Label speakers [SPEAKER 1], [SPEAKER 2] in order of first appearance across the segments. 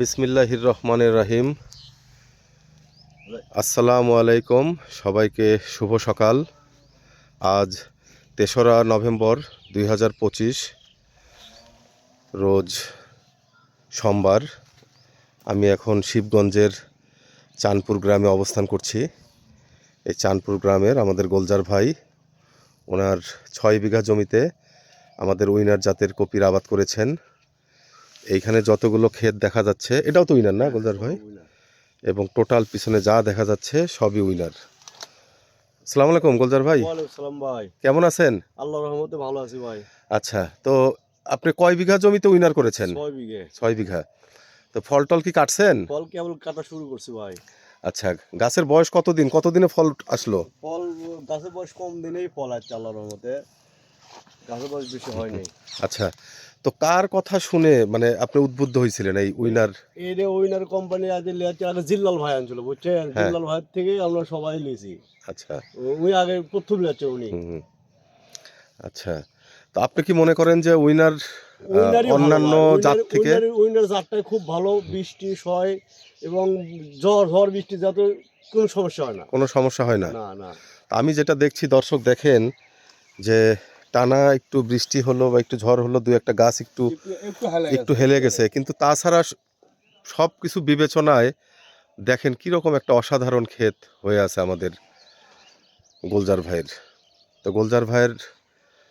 [SPEAKER 1] বিসমিল্লাহির রহমানের রাহিম। আসসালামু আলাইকুম, সবাইকে শুভ সকাল। আজ তেসরা নভেম্বর দুই হাজার পঁচিশ, রোজ সোমবার। আমি এখন শিবগঞ্জের চাঁদপুর গ্রামে অবস্থান করছি। এই চাঁদপুর গ্রামের আমাদের গোলজার ভাই, ওনার ছয় বিঘা জমিতে আমাদের উইনার জাতের কপির আবাদ করেছেন। এইখানে যতগুলো ক্ষেত দেখা যাচ্ছে এটাও তো উইনার না গোলজার ভাই? এবং টোটাল পিছনে যা দেখা যাচ্ছে সবই উইনার। আসসালামু আলাইকুম গোলজার ভাই।
[SPEAKER 2] ভাই।
[SPEAKER 1] কেমন আছেন?
[SPEAKER 2] আল্লাহর রহমতে ভালো আছি ভাই।
[SPEAKER 1] আচ্ছা তো আপনি কয় বিঘা জমিতে উইনার করেছেন?
[SPEAKER 2] ছয় বিঘে।
[SPEAKER 1] ছয় বিঘা। তো ফল টল কি কাটছেন?
[SPEAKER 2] ফল কেবল কাটা শুরু করছি ভাই।
[SPEAKER 1] আচ্ছা গাছের বয়স কতদিন? কতদিনে ফল আসলো?
[SPEAKER 2] ফল গাছের বয়স কম দিনেই ফল আছে আল্লাহর রহমতে। গাছের বয়স বেশি হয়নি
[SPEAKER 1] আচ্ছা তো কার কথা শুনে মানে আপনি উদ্বুদ্ধ হয়েছিলেন এই উইনার
[SPEAKER 2] এই যে উইনার কোম্পানি আজ লিয়াচ্ছে আগে জিল্লাল ভাই আনছিল বুঝছেন?
[SPEAKER 1] হ্যাঁ।
[SPEAKER 2] জিল্লাল ভাইয়ের থেকে আমরা সবাই
[SPEAKER 1] আচ্ছা।
[SPEAKER 2] উনি আগে প্রথম লিয়াচ্ছে উনি।
[SPEAKER 1] আচ্ছা তো আপনি কি মনে করেন যে উইনার অন্যান্য জাত থেকে?
[SPEAKER 2] উইনার- জাতটাই খুব ভালো বৃষ্টি সয় এবং ঝড় ঝড় বৃষ্টি যাতে কোনো সমস্যা হয় না।
[SPEAKER 1] কোনো সমস্যা হয় না?
[SPEAKER 2] না না।
[SPEAKER 1] আমি যেটা দেখছি দর্শক দেখেন যে টানা একটু বৃষ্টি হলো বা একটু ঝড় হলো দু একটা গাছ একটু
[SPEAKER 2] একটু- হেলে
[SPEAKER 1] গেছে। কিন্তু তাছাড়া সব কিছু বিবেচনায় দেখেন কীরকম একটা অসাধারণ ক্ষেত হয়ে আছে আমাদের গোলজার ভাইয়ের। তো গোলজার ভাইয়ের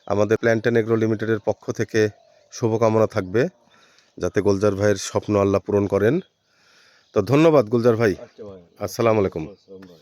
[SPEAKER 1] আমাদের প্ল্যান্টেন এগ্রো লিমিটেডের পক্ষ থেকে শুভকামনা থাকবে যাতে গোলজার ভাইয়ের স্বপ্ন আল্লাহ পূরণ করেন। তো ধন্যবাদ গুলজার ভাই।
[SPEAKER 2] আচ্ছা
[SPEAKER 1] আসসালামু আলাইকুম।
[SPEAKER 2] আসসালাম ভাই